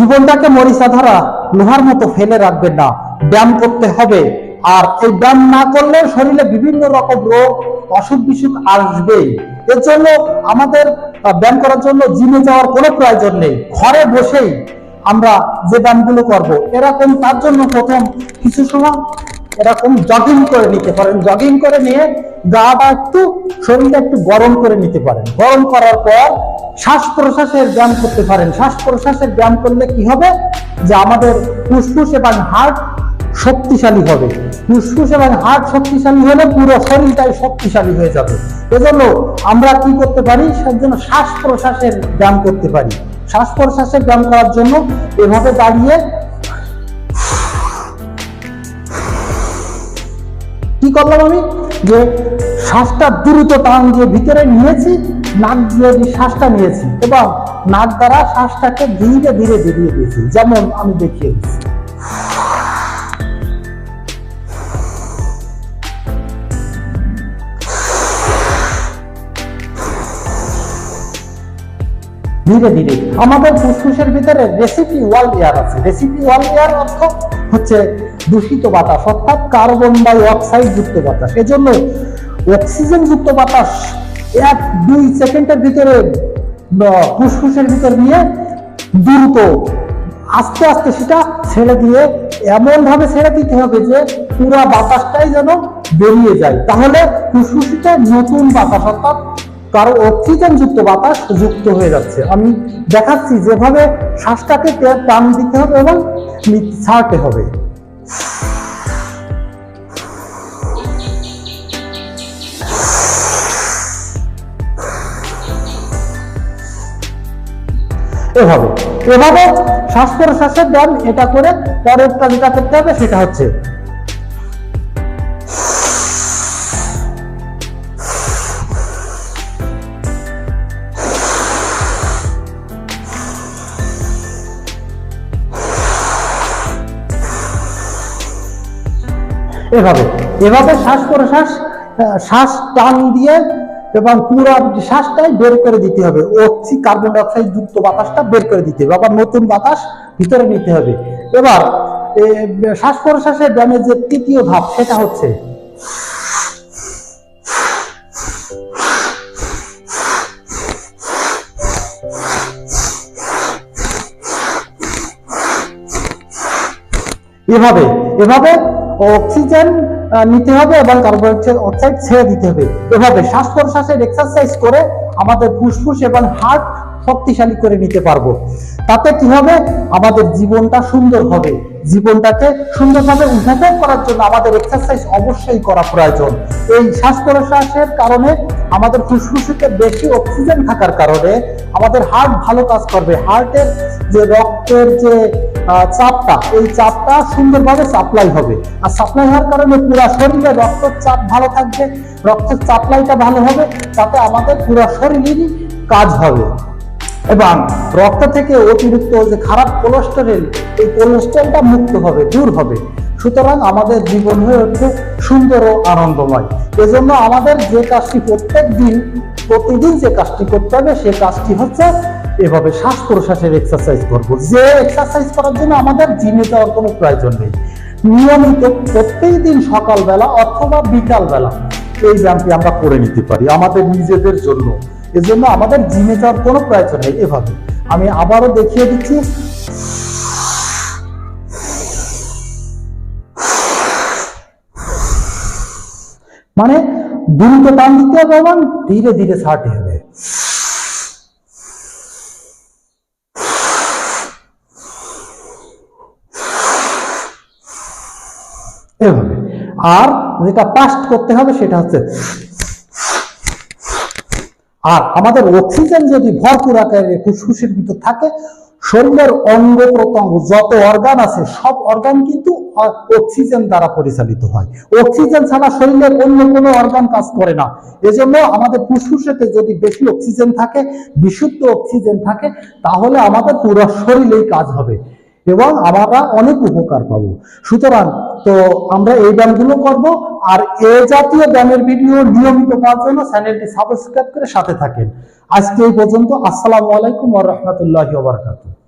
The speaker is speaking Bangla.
জীবনটাকে মরিচা ধরা লোহার মতো ফেলে রাখবেন না। ব্যায়াম করতে হবে। আর এই ব্যায়াম না করলে শরীরে বিভিন্ন রকম রোগ, অসুখ বিসুখ আসবেই। এর জন্য আমাদের ব্যায়াম করার জন্য জিমে যাওয়ার কোনো প্রয়োজন নেই। ঘরে বসেই আমরা যে ব্যায়ামগুলো করব, এরকম তার জন্য প্রথম কিছু সময় এরকম জগিং করে নিতে পারেন। জগিং করে নিয়ে গাটা একটু, শরীরটা একটু গরম করে নিতে পারেন। গরম করার পর শ্বাস প্রশ্বাসের ব্যায়াম করতে পারেন। শ্বাস প্রশ্বাসের ব্যায়াম করলে কি হবে? যে আমাদের ফুসফুস এবং হার্ট শক্তিশালী হবে। ফুসফুস এবং হার্ট শক্তিশালী হলে পুরো শরীরটাই শক্তিশালী হয়ে যাবে। এজন্য আমরা কি করতে পারি? সের জন্য শ্বাস প্রশ্বাসের ব্যায়াম করতে পারি। শ্বাস প্রশ্বাসের ব্যায়াম করার জন্য এভাবে দাঁড়িয়ে কি করলাম আমি? যে শ্বাসটা দ্রুত টান দিয়ে ভিতরে নিয়েছি, নাক দিয়ে শ্বাসটা নিয়েছি, এবং নাক দ্বারা শ্বাসটাকে ধীরে ধীরে বেরিয়ে দিয়েছি, যেমন আমি দেখিয়ে দিচ্ছি। ধীরে ধীরে, আমাদের ফুসফুসের ভিতরে রেসিপি ওয়াল এয়ার আছে। রেসিপি ওয়াল এয়ার অর্থ হচ্ছে দূষিত বাতাস, অর্থাৎ কার্বন ডাই অক্সাইড যুক্ত বাতাস। এজন্য অক্সিজেন যুক্ত বাতাস এক, দুই সেকেন্ডের ভিতরে ফুসফুসের ভিতর নিয়ে দ্রুত, আস্তে আস্তে সেটা ছেড়ে দিয়ে এমন ভাবে ছেড়ে দিতে হবে যে পুরা বাতাসটাই যেন বেরিয়ে যায়। তাহলে ফুসফুসিতে নতুন বাতাস অর্থাৎ কারও অক্সিজেন যুক্ত বাতাস যুক্ত হয়ে যাচ্ছে। আমি দেখাচ্ছি যেভাবে শ্বাসটাকে টান দিতে হবে এবং ছাড়তে হবে। এভাবে। এভাবে শ্বাস প্রশ্বাসের ব্যায়াম এটা করে পরেরটা যেটা করতে হবে, সেটা হচ্ছে এভাবে। এভাবে শ্বাস প্রশ্বাস শ্বাস টান দিয়ে এবং পুরো শ্বাসটাই বের করে দিতে হবে। অক্সি কার্বন ডাইঅক্সাইড যুক্ত বাতাসটা বের করে দিতে হবে, আবার নতুন বাতাস ভিতরে নিতে হবে। এবার শ্বাস প্রশ্বাসের ব্যায়ামের যে তৃতীয় ধাপ, সেটা হচ্ছে এভাবে এভাবে অক্সিজেন নিতে হবে এবং কার্বন অক্সাইড ছেড়ে দিতে হবে। এভাবে শ্বাস প্রশ্বাসের এক্সারসাইজ করে আমাদের ফুসফুস এবং হার্ট শক্তিশালী করে নিতে পারব। তাতে কি হবে? আমাদের জীবনটা সুন্দর হবে। জীবনটাকে সুন্দরভাবে উপভোগ করার জন্য আমাদের এক্সারসাইজ অবশ্যই করা প্রয়োজন। এই শ্বাস প্রশ্বাসের কারণে আমাদের ফুসফুসিতে বেশি অক্সিজেন থাকার কারণে আমাদের হার্ট ভালো কাজ করবে। হার্টের যে রক্তের যে চাপটা, এই চাপটা সুন্দরভাবে সাপ্লাই হবে। আর সাপ্লাই হওয়ার কারণে পুরো শরীরে রক্তের চাপ ভালো থাকবে, রক্তের সাপ্লাইটা ভালো হবে, তাতে আমাদের পুরো শরীরেরই কাজ হবে। এবং রক্ত থেকে অতিরিক্ত যে খারাপ কোলেস্টেরল এই কোলেস্টেরলটা মুক্ত হবে, দূর হবে। সুতরাং আমাদের জীবন হয়ে ওঠে সুন্দর ও আনন্দময়। এজন্য আমাদের যে কাজটি প্রত্যেক দিন প্রতিদিন যে কাজটি করতে হবে, সে কাজটি হচ্ছে এভাবে শ্বাস প্রশ্বাসের এক্সারসাইজ করব। যে এক্সারসাইজ করার জন্য আমাদের জিমে যাওয়ার কোনো প্রয়োজন নেই। নিয়মিত প্রত্যেক দিন সকালবেলা অথবা বিকালবেলা এই ব্যায়ামটি আমরা করে নিতে পারি আমাদের নিজেদের জন্য। এজন্য আমাদের জিমে যাওয়ার কোনো প্রয়োজন নেই এভাবে। আমি আবারও দেখিয়ে দিচ্ছি। মানে দ্রুত টান দিতে হবে এবং ধীরে ধীরে ছাড়তে হবে। এভাবে। আর যেটা পাস্ট করতে হবে সেটা হচ্ছে আর আমাদের অক্সিজেন যদি ভরপুর আকারে ফুসফুসের ভিতর থাকে শরীরের অঙ্গ প্রত্যঙ্গ যত অর্গান আছে, সব অর্গান কিন্তু অক্সিজেন দ্বারা পরিচালিত হয়। অক্সিজেন ছাড়া শরীরের অন্য কোনো অর্গান কাজ করে না। এজন্য আমাদের ফুসফুসেতে যদি বেশি অক্সিজেন থাকে, বিশুদ্ধ অক্সিজেন থাকে, তাহলে আমাদের পুরো শরীরেই কাজ হবে। এবং আমরা অনেক উপকার পাবো। সুতরাং তো আমরা এই ব্যায়ামগুলো করব, আর এ জাতীয় ব্যায়ামের ভিডিও নিয়মিত পাওয়ার জন্য চ্যানেলটি সাবস্ক্রাইব করে সাথে থাকেন। আজকে এই পর্যন্ত, আসসালামু আলাইকুম ওয়া বারাকাতুহু।